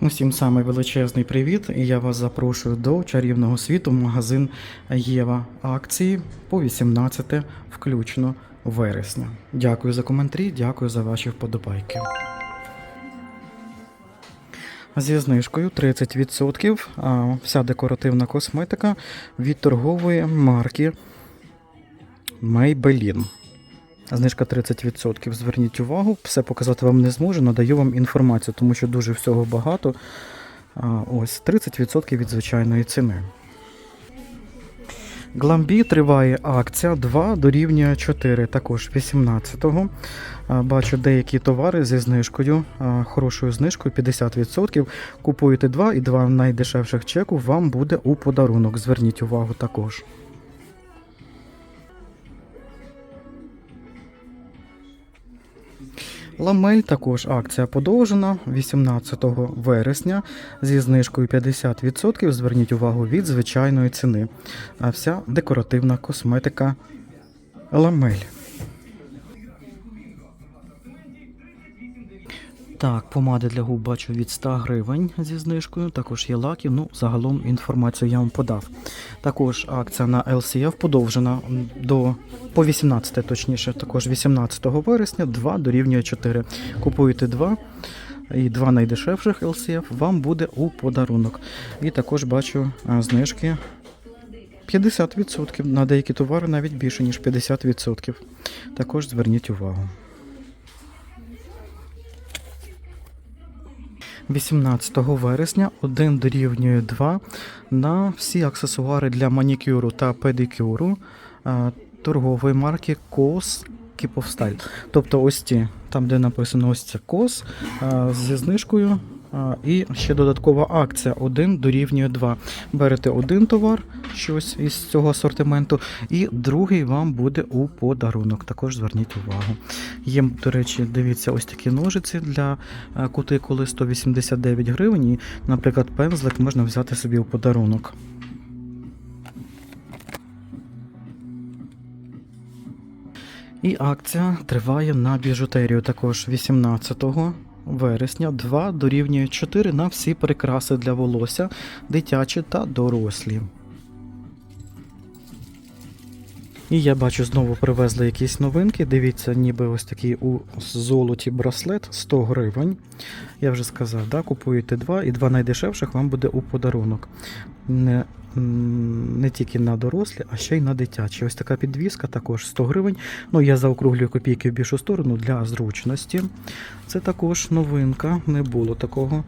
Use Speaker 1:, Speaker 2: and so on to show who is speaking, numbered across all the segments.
Speaker 1: Усім самий величезний привіт, і я вас запрошую до чарівного світу магазин Єва. Акції по 18 включно вересня. Дякую за коментарі, дякую за ваші вподобайки. Зі знижкою 30% вся декоративна косметика від торгової марки Maybelline. Знижка 30%. Зверніть увагу, все показати вам не зможу, надаю вам інформацію, тому що дуже всього багато. Ось 30% від звичайної ціни. Гламбі триває акція 2 дорівнює 4, також 18-го. Бачу деякі товари зі знижкою, хорошою знижкою 50%. Купуєте 2 і 2 найдешевших чеку вам буде у подарунок. Зверніть увагу також. Ламель також акція подовжена 18 вересня зі знижкою 50%. Зверніть увагу від звичайної ціни. А вся декоративна косметика ламель. Так, помади для губ бачу від 100 гривень зі знижкою. Також є лаки. Ну, загалом інформацію я вам подав. Також акція на LCF подовжена до по 18, точніше, також 18 вересня 2 дорівнює 4. Купуєте 2 і два найдешевших LCF вам буде у подарунок. І також бачу знижки 50%. На деякі товари навіть більше, ніж 50%. Також зверніть увагу. 18 вересня 1 дорівнює 2 на всі аксесуари для манікюру та педикюру е, торгової марки COS Keep of Style. Тобто ось ті, там де написано ось це COS е, зі знижкою. І ще додаткова акція 1 дорівнює 2. Берете один товар, щось із цього асортименту, і другий вам буде у подарунок. Також зверніть увагу. Є, до речі, дивіться, ось такі ножиці для е, кутикули 189 гривень. І, наприклад, пензлик можна взяти собі у подарунок. І акція триває на біжутерію також 18 вересня 2 дорівнює 4 на всі прикраси для волосся, дитячі та дорослі. І я бачу, знову привезли якісь новинки. Дивіться, ніби ось такий у золоті браслет 100 гривень. Я вже сказав, да, купуєте два, і два найдешевших вам буде у подарунок. Не, не тільки на дорослі, а ще й на дитячі. Ось така підвіска також 100 гривень. Ну, я заокруглюю копійки в більшу сторону для зручності. Це також новинка. Не було такого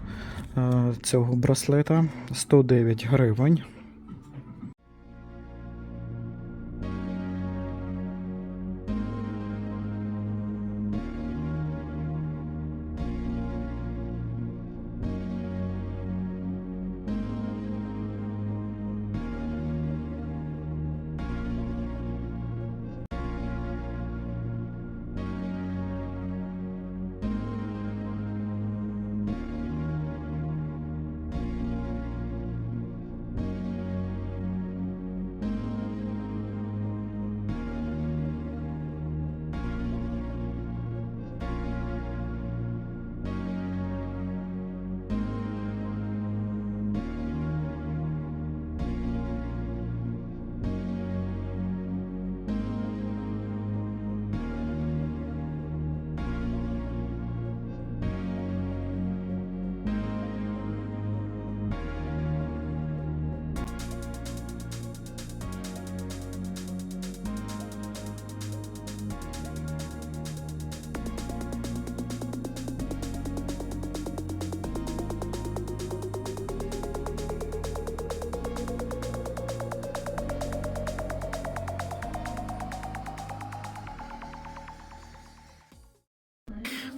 Speaker 1: е, цього браслета. 109 гривень.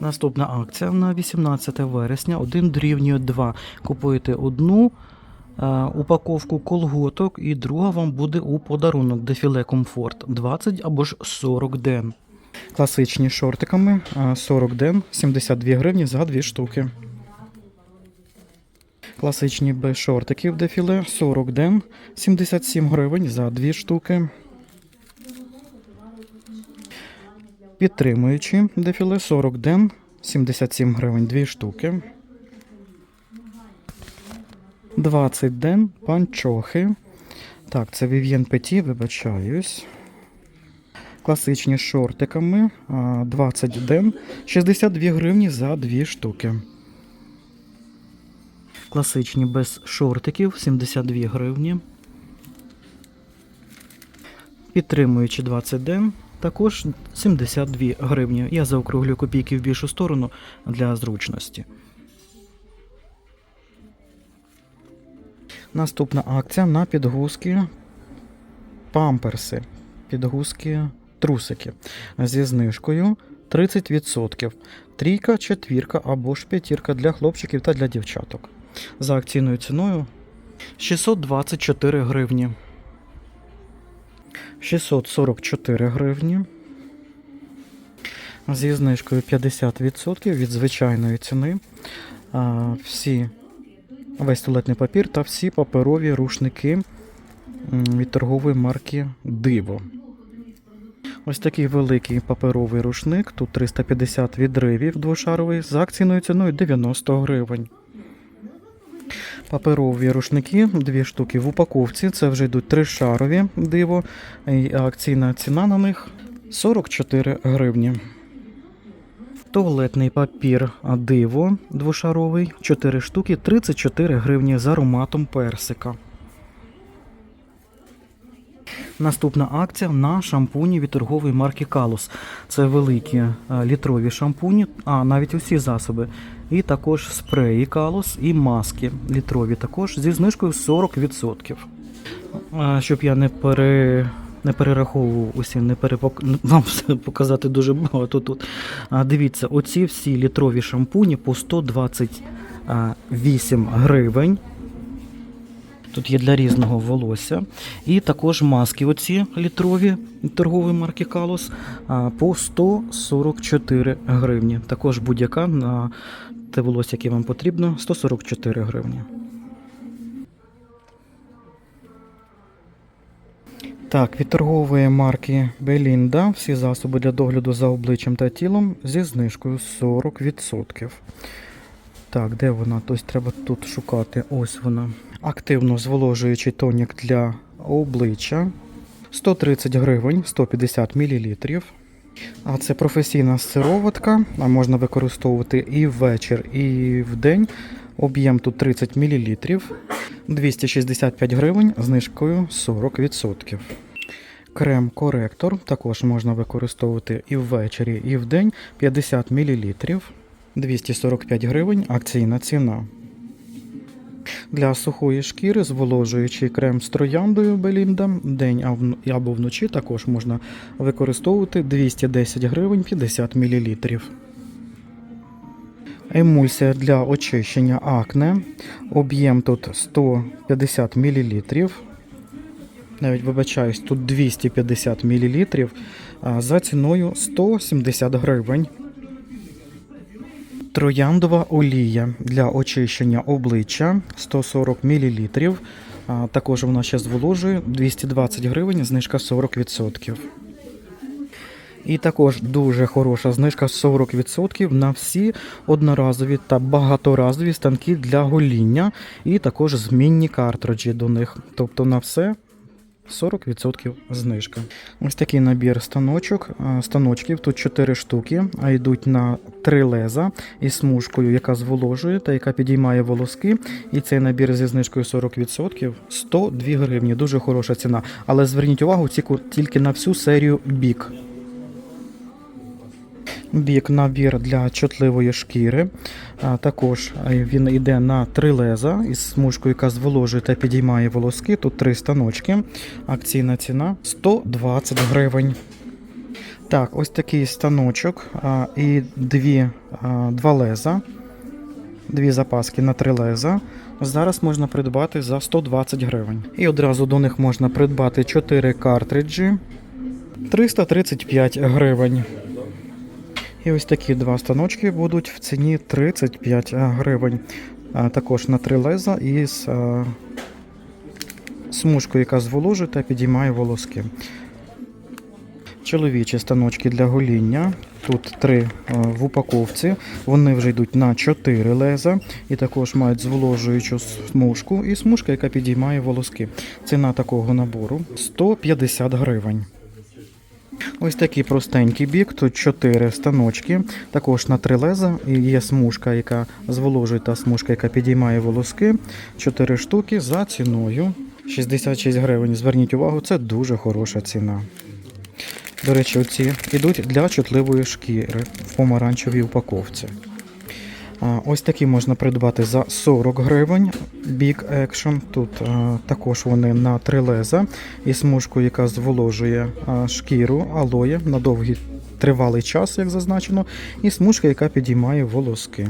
Speaker 1: Наступна акція на 18 вересня. 1 дорівнює 2. Купуєте одну е, упаковку колготок, і друга вам буде у подарунок дефіле комфорт 20 або ж 40 ден. Класичні шортиками е, 40 ден, 72 гривні за 2 штуки. Класичні без шортиків дефіле 40 ден, 77 гривень за 2 штуки. Підтримуючи дефіле 40 ден, 77 гривень 2 штуки. 20 ден панчохи. Так, це Vivienne Petit, вибачаюсь. Класичні з шортиками. 20 ден. 62 гривні за 2 штуки. Класичні без шортиків 72 гривні. Підтримуючи 20 ден, також 72 гривні. Я заокруглюю копійки в більшу сторону для зручності. Наступна акція на підгузки памперси. Підгузки трусики зі знижкою 30%. Трійка, четвірка або ж п'ятірка для хлопчиків та для дівчаток. За акційною ціною 624 гривні. 644 гривні. Зі знижкою 50% від звичайної ціни. Всі весь туалетний папір та всі паперові рушники від торгової марки Диво. Ось такий великий паперовий рушник. Тут 350 відривів двошаровий за акційною ціною 90 гривень. Паперові рушники, дві штуки в упаковці. Це вже йдуть тришарові диво. І акційна ціна на них 44 гривні. Туалетний папір диво двошаровий, 4 штуки, 34 гривні з ароматом персика. Наступна акція на шампуні від торгової марки Калус. Це великі е, літрові шампуні, а навіть усі засоби. І також спреї Калус і маски літрові також зі знижкою 40%. Е, Щоб я не пере. Не перераховував усі, не перепок... вам все показати дуже багато тут. А, дивіться, оці всі літрові шампуні по 128 гривень. Тут є для різного волосся. І також маски оці літрові торгової марки Калос по 144 гривні. Також будь-яка на те волосся, яке вам потрібно, 144 гривні. Так, від торгової марки Белінда всі засоби для догляду за обличчям та тілом зі знижкою 40%. Так, де вона? Тобто треба тут шукати. Ось вона. Активно зволожуючий тонік для обличчя. 130 гривень, 150 мл. А це професійна сироватка, а можна використовувати і ввечір, і вдень. Об'єм тут 30 мл. 265 гривень знижкою 40%. Крем-коректор також можна використовувати і ввечері, і вдень 50 мл. 245 гривень акційна ціна. Для сухої шкіри зволожуючий крем з трояндою Белінда день або вночі також можна використовувати 210 гривень 50 мл. Емульсія для очищення акне. Об'єм тут 150 мл. Навіть вибачаюсь, тут 250 мл за ціною 170 гривень. Трояндова олія для очищення обличчя 140 мл. Також вона ще зволожує 220 гривень, знижка 40%. І також дуже хороша знижка 40% на всі одноразові та багаторазові станки для гоління, і також змінні картриджі до них. Тобто на все 40% знижка. Ось такий набір станочок. Станочків тут 4 штуки, а йдуть на 3 леза із смужкою, яка зволожує та яка підіймає волоски. І цей набір зі знижкою 40% 102 гривні. Дуже хороша ціна. Але зверніть увагу ціку тільки на всю серію бік. Бік набір для чутливої шкіри. Також е, він йде на три леза із смужкою, яка зволожує та підіймає волоски. Тут три станочки. Акційна ціна 120 гривень. Так, ось такий станочок і дві, два леза. Дві запаски на три леза. Зараз можна придбати за 120 гривень. І одразу до них можна придбати 4 картриджі 335 гривень. І ось такі два станочки будуть в ціні 35 гривень. Також на три леза із смужкою, яка зволожує та підіймає волоски. Чоловічі станочки для гоління. Тут три в упаковці. Вони вже йдуть на 4 леза і також мають зволожуючу смужку і смужка, яка підіймає волоски. Ціна такого набору 150 гривень. Ось такий простенький бік, тут 4 станочки, також на три леза. Є смужка, яка зволожує та смужка, яка підіймає волоски. 4 штуки за ціною 66 гривень. Зверніть увагу, це дуже хороша ціна. До речі, оці йдуть для чутливої шкіри в помаранчевій упаковці. Ось такі можна придбати за 40 гривень. Big Action. Тут також вони на три леза і смужку, яка зволожує шкіру алоє на довгий тривалий час, як зазначено, і смужка, яка підіймає волоски.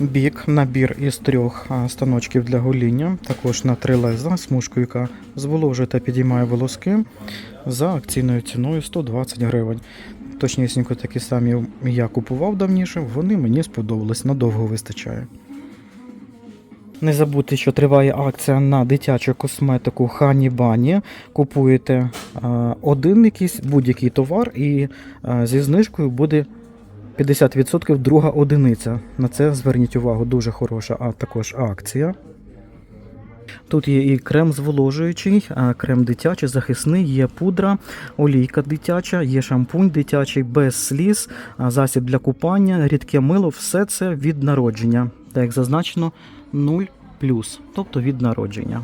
Speaker 1: Бік набір із трьох станочків для гоління, також на три леза, смужку, яка зволожує та підіймає волоски за акційною ціною 120 гривень. Точнісінько такі самі я купував давніше, вони мені сподобались, надовго вистачає. Не забудьте, що триває акція на дитячу косметику Хані Бані. Купуєте е, один якийсь будь-який товар, і е, зі знижкою буде 50% друга одиниця. На це зверніть увагу, дуже хороша, а також акція. Тут є і крем зволожуючий, крем дитячий, захисний, є пудра, олійка дитяча, є шампунь дитячий без сліз, засіб для купання, рідке мило, все це від народження. Так як зазначено 0 тобто від народження.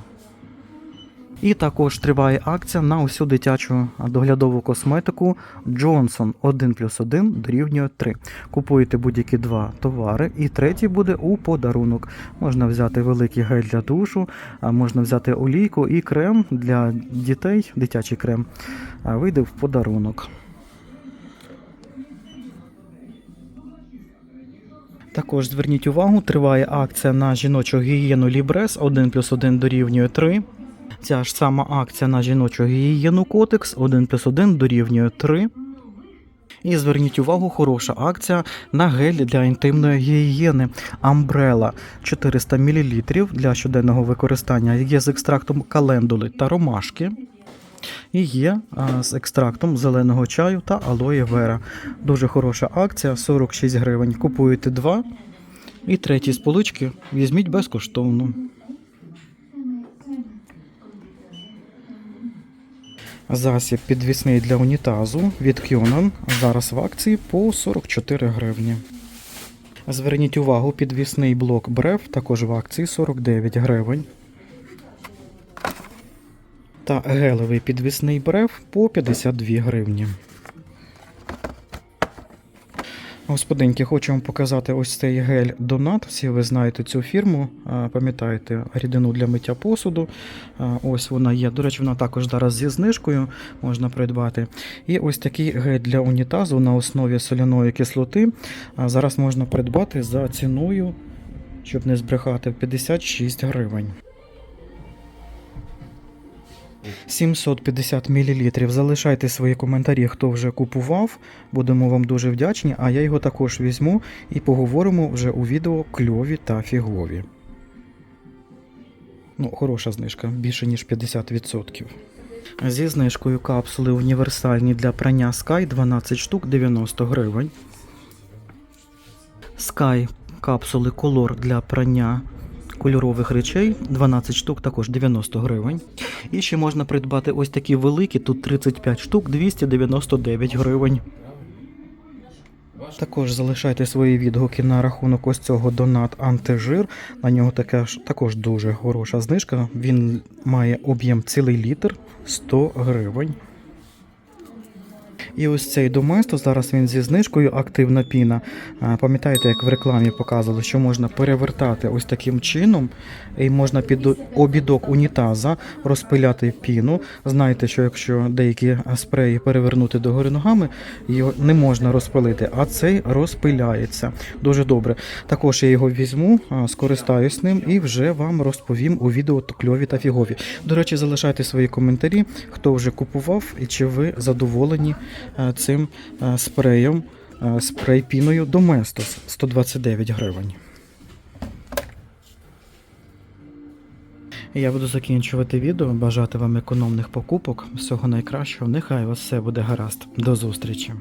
Speaker 1: І також триває акція на усю дитячу доглядову косметику Johnson 1 плюс 1 дорівнює 3. Купуєте будь-які два товари, і третій буде у подарунок. Можна взяти великий гель для душу, можна взяти олійку і крем для дітей, дитячий крем, вийде в подарунок. Також зверніть увагу, триває акція на жіночу гігієну Лібрес 1 плюс 1 дорівнює 3. Ця ж сама акція на жіночу гігієну Котекс 1 плюс 1 дорівнює 3. І зверніть увагу, хороша акція на гель для інтимної гігієни Umbrella 400 мл для щоденного використання. Є з екстрактом календули та ромашки. І є а, з екстрактом зеленого чаю та алоє вера. Дуже хороша акція 46 гривень. Купуєте два. І третій з полички візьміть безкоштовно. Засіб підвісний для унітазу від Kyonan зараз в акції по 44 гривні. Зверніть увагу, підвісний блок Брев також в акції 49 гривень. Та гелевий підвісний брев по 52 гривні. Господинки, хочу вам показати ось цей гель Донат. Всі ви знаєте цю фірму, пам'ятаєте рідину для миття посуду. Ось вона є. До речі, вона також зараз зі знижкою можна придбати. І ось такий гель для унітазу на основі соляної кислоти. Зараз можна придбати за ціною, щоб не збрехати, 56 гривень. 750 мл. Залишайте свої коментарі, хто вже купував. Будемо вам дуже вдячні, а я його також візьму і поговоримо вже у відео кльові та фігові. Ну, хороша знижка, більше ніж 50%. Зі знижкою капсули універсальні для прання Sky 12 штук 90 гривень. Sky капсули Color для прання кольорових речей 12 штук, також 90 гривень. І ще можна придбати ось такі великі, тут 35 штук, 299 гривень. Також залишайте свої відгуки на рахунок ось цього донат антижир. На нього така ж також дуже хороша знижка. Він має об'єм цілий літр 100 гривень. І ось цей доместо, зараз він зі знижкою активна піна. Пам'ятаєте, як в рекламі показували, що можна перевертати ось таким чином, і можна під обідок унітаза розпиляти піну. Знаєте, що якщо деякі спреї перевернути догори ногами, його не можна розпилити, а цей розпиляється. Дуже добре. Також я його візьму, скористаюсь ним і вже вам розповім у відео кльові та фігові. До речі, залишайте свої коментарі, хто вже купував і чи ви задоволені цим е, спреєм, е, спрей-піною Domestos 129 гривень. Я буду закінчувати відео, бажати вам економних покупок, всього найкращого. Нехай у вас все буде гаразд. До зустрічі!